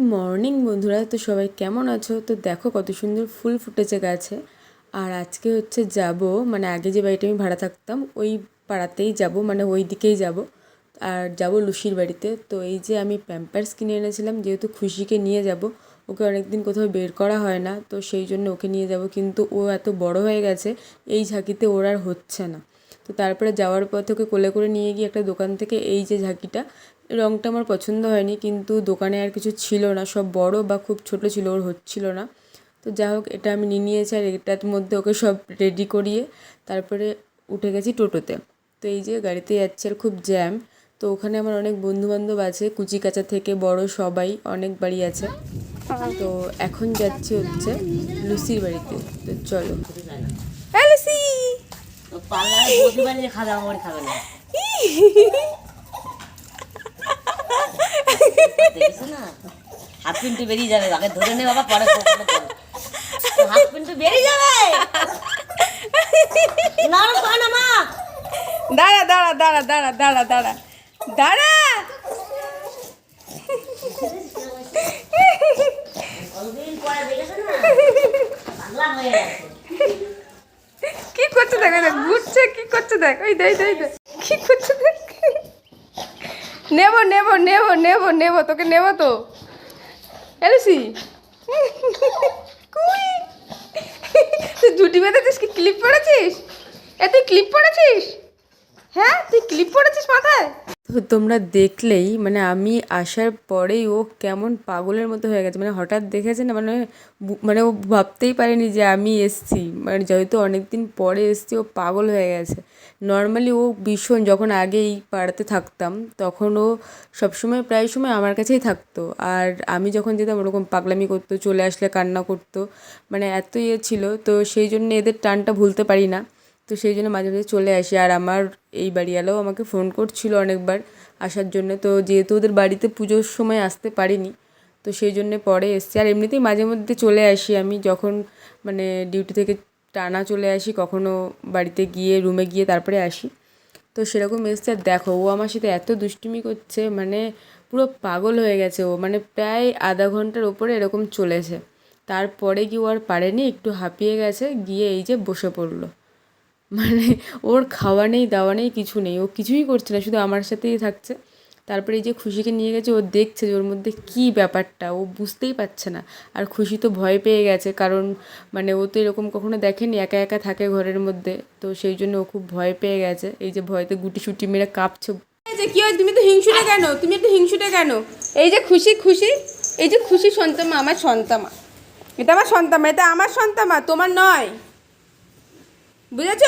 Morning বন্ধুরা, তো সবাই কেমন আছো? তো দেখো কত সুন্দর ফুল ফুটেছে গাছে। আর আজকে হচ্ছে যাব মানে আগে যে বাড়িটা আমি ভাড়া থাকতাম, ওই পাড়াতেই যাব মানে ওই দিকেই যাব। আর যাব লুসির বাড়িতে। তো এই যে আমি প্যাম্পার্স কিনে এনেছিলাম, যেহেতু খুশিকে নিয়ে যাব, ওকে অনেক দিন কোথাও বের করা হয় না, তো সেই জন্য ওকে নিয়ে যাব। কিন্তু ও এত বড় হয়ে গেছে, এই ঝাঁকিতে ওর আর হচ্ছে না। তো তারপরে যাওয়ার পথে ওকে কোলে করে নিয়ে গিয়ে একটা দোকান থেকে এই যে ঝাঁকিটা রঙটা আমার পছন্দ হয়নি কিন্তু দোকানে আর কিছু ছিল না, সব বড় বা খুব ছোট ছিল, ওর হচ্ছিল না। তো যা হোক, এটা আমি নিয়ে নিয়েছি আর এটার মধ্যে ওকে সব রেডি করিয়ে তারপরে উঠে গেছি টোটোতে। তো এই যে গাড়িতে যাচ্ছে আর খুব জ্যাম তো ওখানে আমার অনেক বন্ধুবান্ধব আছে কুচি কাচা থেকে বড় সবাই, অনেক বাড়ি আছে। তো এখন যাচ্ছি হচ্ছে লুসির বাড়িতে, তো চলো। পার্লারে বসে বানিয়ে খাবে আমার খাবে না। দেখেছ না? হাফ পিন্টু বেরিয়ে যাবে আগে ধরে নে বাবা পরে হাফ পিন্টু বেরিয়ে যাবে? না মা দাঁড়া দাঁড়া দাঁড়া দাঁড়া দাঁড়া দাঁড়া। দাঁড়া! কতদিন পরে দেখেছ না? পাগলা হয়ে গেছে কি করছে দেখ দেখ ঘুরছে কি করছে দেখ ওই দেখ দেয় দেখ কি করছে দেখ? নেব নেব নেব নেব নেব, তোকে নেব তো। এলসি। কুই। তুই জুটি বেঁধেছিস কি? ক্লিপ পড়েছিস? এ, তুই ক্লিপ পড়েছিস? হ্যাঁ তুই ক্লিপ পড়েছিস মাথায়? তো তোমরা দেখলেই মানে আমি আসার পরেই ও কেমন পাগলের মতো হয়ে গেছে। মানে হঠাৎ দেখেছে না মানে মানে ও ভাবতেই পারেনি যে আমি এসছি। মানে যেহেতু অনেক দিন পরে এসছি, ও পাগল হয়ে গেছে। নর্মালি ও ভীষণ, যখন আগে এই পাড়াতে থাকতাম, তখন ও সবসময়, প্রায় সময় আমার কাছেই থাকতো। আর আমি যখন যেতাম, ওরকম পাগলামি করতো, চলে আসলে কান্না করতো। মানে এত ইয়ে ছিল, তো সেই জন্য এদের টানটা ভুলতে পারি না। তো সেই জন্য মাঝে মাঝে চলে আসি। আর আমার এই বাড়িওয়ালাও আমাকে ফোন করছিল অনেকবার আসার জন্য। তো যেহেতু ওদের বাড়িতে পুজোর সময় আসতে পারিনি, তো সেই জন্যে পরে এসছি। আর এমনিতেই মাঝে মধ্যে চলে আসি আমি যখন মানে ডিউটি থেকে টানা চলে আসি, কখনো বাড়িতে গিয়ে, রুমে গিয়ে তারপরে আসি। তো সেরকম এসছে। আর দেখো, ও আমার সাথে এত দুষ্টুমি করছে মানে পুরো পাগল হয়ে গেছে ও। মানে প্রায় আধা ঘণ্টার ওপরে এরকম চলেছে। তারপরে কি ও আর পারেনি, একটু হাঁপিয়ে গেছে, গিয়ে এই যে বসে পড়ল। মানে ওর খাওয়া নেই, দাওয়া নেই, কিছু নেই। ও কিছুই করছে না, শুধু আমার সাথেই থাকছে। তারপরে এই যে খুশিকে নিয়ে গেছে, ও দেখছে যে ওর মধ্যে কী ব্যাপারটা, ও বুঝতেই পারছে না। আর খুশি তো ভয় পেয়ে গেছে, কারণ মানে ও তো এরকম কখনো দেখেনি, একা একা থাকে ঘরের মধ্যে। তো সেই জন্য ও খুব ভয় পেয়ে গেছে, এই যে ভয়তে গুটি সুটি মেরে কাঁপছে। যে কি হয় তুমি তো হিংসুটে কেন? তুমি একটু হিংসুটে কেন? এই যে খুশি খুশি, এই যে খুশি সন্তামা, আমার সন্তামা। এটা আমার সন্তামা, এটা আমার সন্তামা, তোমার নয়। বুঝেছ?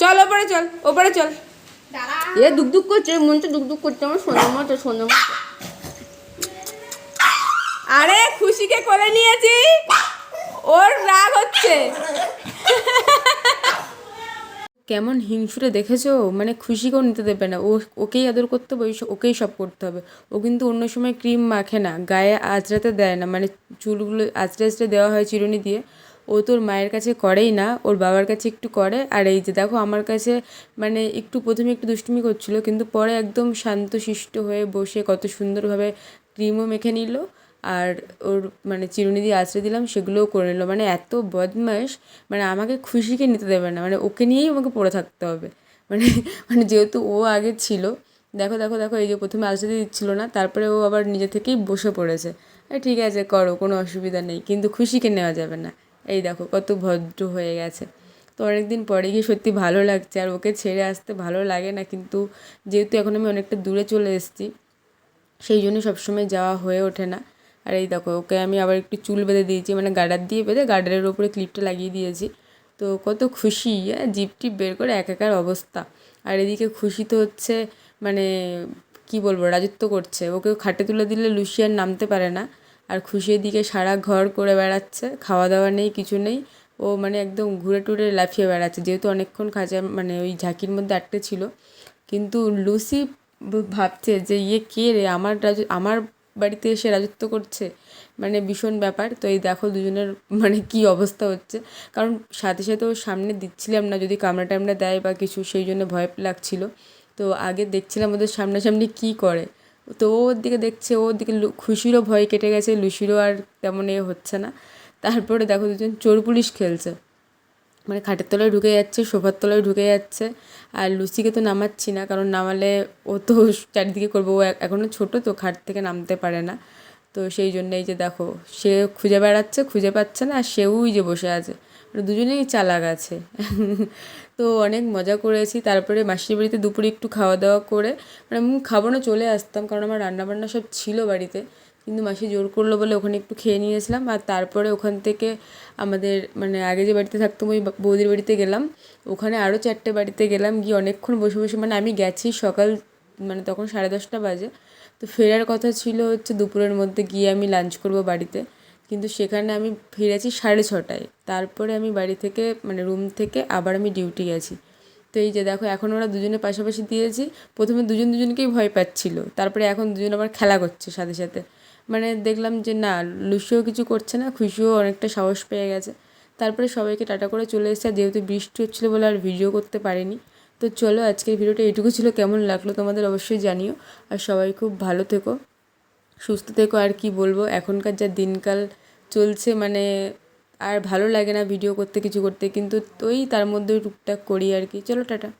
চল ওপরে চল ওপরে চল। এ দুক দুক করছে মনটা দুক দুক করছে আমার সোনার মতো সোনার মতো। আরে খুশিকে কোলে নিয়েছি। ওর রাগ হচ্ছে। কেমন হিংসুরে দেখেছ? মানে খুশি খুশিকেও নিতে দেবে না। ও, ওকেই আদর করতে হবে ওকেই সব করতে হবে। ও কিন্তু অন্য সময় ক্রিম মাখে না, গায়ে আঁচড়াতে দেয় না। মানে চুলগুলো আঁচড়ে আঁচড়ে দেওয়া হয় চিরুনি দিয়ে। ও তোর মায়ের কাছে করেই না, ওর বাবার কাছে একটু করে। আর এই যে দেখো, আমার কাছে মানে একটু প্রথমে একটু দুষ্টুমি করছিল, কিন্তু পরে একদম শান্তশিষ্ট হয়ে বসে কত সুন্দরভাবে ক্রিমও মেখে নিল। আর ওর মানে চিরুনি দিয়ে আঁচড়ে দিলাম, সেগুলোও করে নিল। মানে এত বদমাস মানে আমাকে খুশিকে নিতে দেবে না। মানে ওকে নিয়েই আমাকে পড়ে থাকতে হবে। মানে মানে যেহেতু ও আগে ছিল, দেখো দেখো দেখো, এই যে প্রথমে আঁচড়ে দিচ্ছিল না, তারপরে ও আবার নিজে থেকেই বসে পড়েছে। ঠিক আছে, করো, কোনো অসুবিধা নেই, কিন্তু খুশিকে নেওয়া যাবে না। এই দেখো, কত ভদ্র হয়ে গেছে। তো অনেকদিন পরে গিয়ে সত্যি ভালো লাগছে, আর ওকে ছেড়ে আসতে ভালো লাগে না, কিন্তু যেহেতু এখন আমি অনেকটা দূরে চলে এসেছি, সেই জন্য সবসময় যাওয়া হয়ে ওঠে না। আর এই দেখো, ওকে আমি আবার একটু চুল বেঁধে দিয়েছি মানে গার্ডার দিয়ে বেঁধে গার্ডারের ওপরে ক্লিপটা লাগিয়ে দিয়েছি। তো কত খুশি হ্যাঁ? জিপ টিপ বের করে একাকার অবস্থা। আর এদিকে খুশি তো হচ্ছে মানে কি বলব, রাজত্ব করছে। ওকে খাটে তুলে দিলে লুসিয়ার নামতে পারে না। আর খুশি এদিকে সারা ঘর করে বেড়াচ্ছে খাওয়া দাওয়া নেই, কিছু নেই। ও মানে একদম ঘুরে টুরে লাফিয়ে বেড়াচ্ছে, যেহেতু অনেকক্ষণ খাঁচা মানে ওই ঝাঁকির মধ্যে আটকে ছিল। কিন্তু লুসি ভাবছে যে ইয়ে কে রে? আমার আমার বাড়িতে এসে রাজত্ব করছে মানে ভীষণ ব্যাপার। তো এই দেখো দুজনের মানে কি অবস্থা হচ্ছে। কারণ সাথে সাথে ওর সামনে দিচ্ছিলাম না, যদি কামড়া টামড়া দেয় বা কিছু, সেই জন্য ভয় লাগছিল। তো আগে দেখছিলাম ওদের সামনাসামনি কী করে। তো ও ওর দিকে দেখছে ওর দিকে খুশিরও ভয় কেটে গেছে, লুসিরও আর তেমন এ হচ্ছে না। তারপরে দেখো দুজন চোর পুলিশ খেলছে। মানে খাটের তলায় ঢুকে যাচ্ছে, সোফার তলায় ঢুকে যাচ্ছে। আর লুচিকে তো নামাচ্ছি না, কারণ নামালে ও তো চারিদিকে করব। ও এখনও ছোটো তো, খাট থেকে নামতে পারে না। তো সেই জন্য এই যে দেখো, সে খুঁজে বেড়াচ্ছে, খুঁজে পাচ্ছে না, আর সেও ওই যে বসে আছে। মানে দুজনেই চালাক আছে। তো অনেক মজা করেছি। তারপরে মাসির বাড়িতে দুপুরে একটু খাওয়া দাওয়া করে মানে খাব না, চলে আসতাম, কারণ আমার রান্নাবান্না সব ছিল বাড়িতে। কিন্তু মাসি জোর করল বলে ওখানে একটু খেয়ে নিয়েছিলাম। আর তারপরে ওখান থেকে আমাদের মানে আগে যে বাড়িতে থাকতাম, ওই বৌদির বাড়িতে গেলাম। ওখানে আরও চারটে বাড়িতে গেলাম। গিয়ে অনেকক্ষণ বসে বসে মানে আমি গেছি সকাল মানে তখন সাড়ে দশটা বাজে। তো ফেরার কথা ছিল হচ্ছে দুপুরের মধ্যে গিয়ে আমি লাঞ্চ করব বাড়িতে। কিন্তু সেখানে আমি ফিরেছি সাড়ে ছটায়। তারপরে আমি বাড়ি থেকে মানে রুম থেকে আবার আমি ডিউটি গেছি তো এই যে দেখো, এখন ওরা দুজনে পাশাপাশি দিয়েছি। প্রথমে দুজন দুজনকেই ভয় পাচ্ছিল। তারপরে এখন দুজন আবার খেলা করছে সাথে সাথে। মানে দেখলাম যে না, লুসিও কিছু করছে না, খুশিও অনেকটা সাহস পেয়ে গেছে। তারপরে সবাইকে টাটা করে চলে এসেছে যেহেতু বৃষ্টি হচ্ছিল বলে আর ভিডিও করতে পারিনি, তো চলো আজকের ভিডিওটা এইটুকু ছিল। কেমন লাগল তোমাদের অবশ্যই জানিও। আর সবাই খুব ভালো থেকো, সুস্থ থেকো, আর কি বলব, এখনকার যা দিনকাল চলছে মানে আর ভালো লাগে না ভিডিও করতে, কিছু করতে, কিন্তু ওই তার মধ্যে টুকটাক করি আর কি। চলো টাটা।